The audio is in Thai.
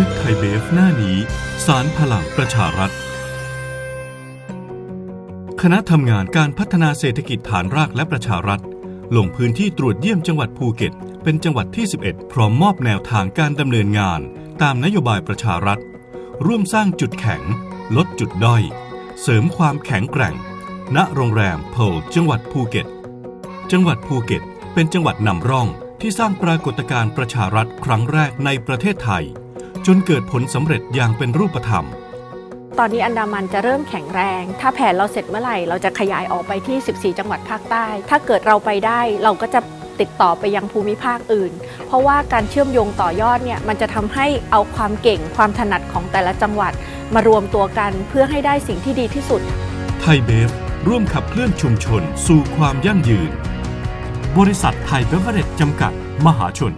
ทึกไทยเบฟหน้านี้ สารพลังประชารัฐ คณะทำงานการพัฒนาเศรษฐกิจฐานรากและประชารัฐ ลงพื้นที่ตรวจเยี่ยมจังหวัดภูเก็ต เป็นจังหวัดที่ 11 พร้อมมอบแนวทางการดำเนินงาน ตามนโยบายประชารัฐ ร่วมสร้างจุดแข็ง ลดจุดด้อย เสริมความแข็งแกร่ง ณโรงแรมโพลจังหวัดภูเก็ต จังหวัดภูเก็ต เป็นจังหวัดนำร่องที่สร้างปรากฏการณ์ประชารัฐครั้งแรกในประเทศไทย จนเกิดผลสำเร็จอย่างเป็นรูปธรรม ตอนนี้อันดามันจะเริ่มแข็งแรง ถ้าแผนเราเสร็จเมื่อไหร่ เราจะขยายออกไปที่ 14 จังหวัดภาคใต้ ถ้าเกิดเราไปได้เราก็จะติดต่อไปยังภูมิภาคอื่น เพราะว่าการเชื่อมโยงต่อยอดเนี่ยมันจะทำให้เอาความเก่งความถนัดของแต่ละจังหวัด มารวมตัวกันเพื่อให้ได้สิ่งที่ดีที่สุด ไทยเบฟร่วมขับเคลื่อนชุมชน สู่ความยั่งยืน บริษัทไทยเบเวอเรจจำกัด มหาชน